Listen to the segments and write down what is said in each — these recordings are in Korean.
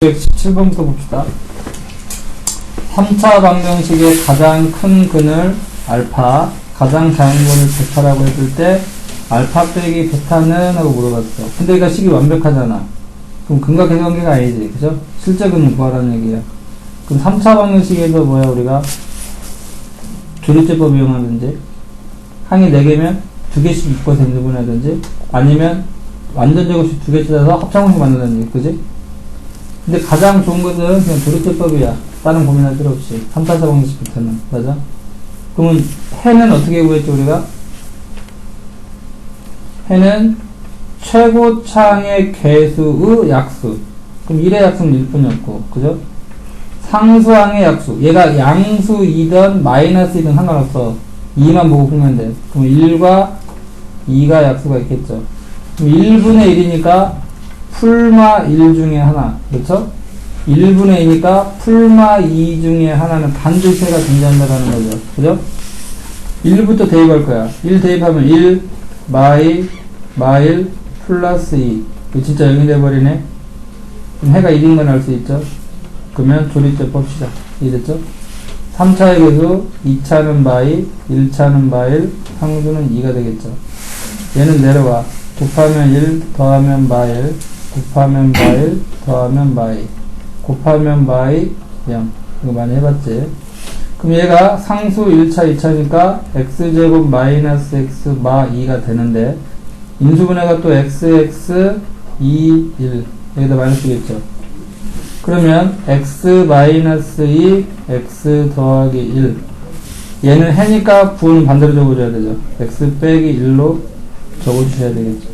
7번부터 봅시다. 3차 방정식의 가장 큰 근을 알파, 가장 작은 거를 베타라고 했을 때 알파 빼기 베타는 하고 물어봤어. 근데 이거 식이 완벽하잖아. 그럼 근과 계의 관계가 아니지. 그죠? 실제 근을 구하라는 얘기야. 그럼 3차 방정식에서 뭐야 우리가 조립제법 이용하든지 항이 4개면 2개씩 묶어서 인수분해하든지 아니면 완전 제곱식 2개 찾아서 합창공식 만든다든지 그지? 근데 가장 좋은 것은 그냥 조립제법이야. 다른 고민할 필요 없이. 3, 4, 4 방식부터는. 맞아? 그러면 해는 어떻게 구했죠, 우리가? 해는 최고창의 개수의 약수. 그럼 1의 약수는 1뿐이었고, 그죠? 상수항의 약수. 얘가 양수이든 마이너스이든 상관없어. 2만 보고 풀면 돼. 그럼 1과 2가 약수가 있겠죠. 그럼 1분의 1이니까 풀마 1 중에 하나. 그렇죠? 1분의 2니까 풀마 2 중에 하나는 반드시가 존재한다는 거죠. 그죠? 1부터 대입할 거야. 1 대입하면 1 마이 마일 플러스 2. 이거 진짜 0이 돼버리네. 그럼 해가 1인 건 알 수 있죠? 그러면 조립제법 시작. 이해됐죠? 3차의 개수, 2차는 마이, 1차는 마일, 상수는 2가 되겠죠. 얘는 내려와. 곱하면 1, 더하면 마일, 곱하면 마일, 더하면 마이. 곱하면 마이, 0. 이거 많이 해봤지? 그럼 얘가 상수 1차, 2차니까 x제곱 마이너스 x 마 2가 되는데, 인수분해가 또 xx 2, 1. 여기다 마이너스겠죠? 그러면 x 마이너스 2, x 더하기 1. 얘는 해니까 부호는 반대로 적어줘야 되죠. x 빼기 1로 적어주셔야 되겠죠.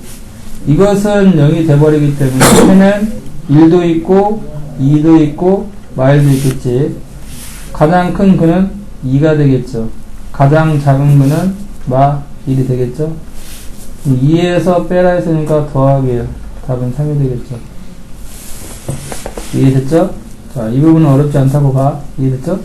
이것은 0이 돼버리기 때문에 해는 1도 있고 2도 있고 마일도 있겠지. 가장 큰 근은 2가 되겠죠. 가장 작은 근은 마 1이 되겠죠. 2에서 빼라 했으니까 더하기 1. 답은 3이 되겠죠. 이해됐죠? 자, 이 부분은 어렵지 않다고 봐. 이해됐죠?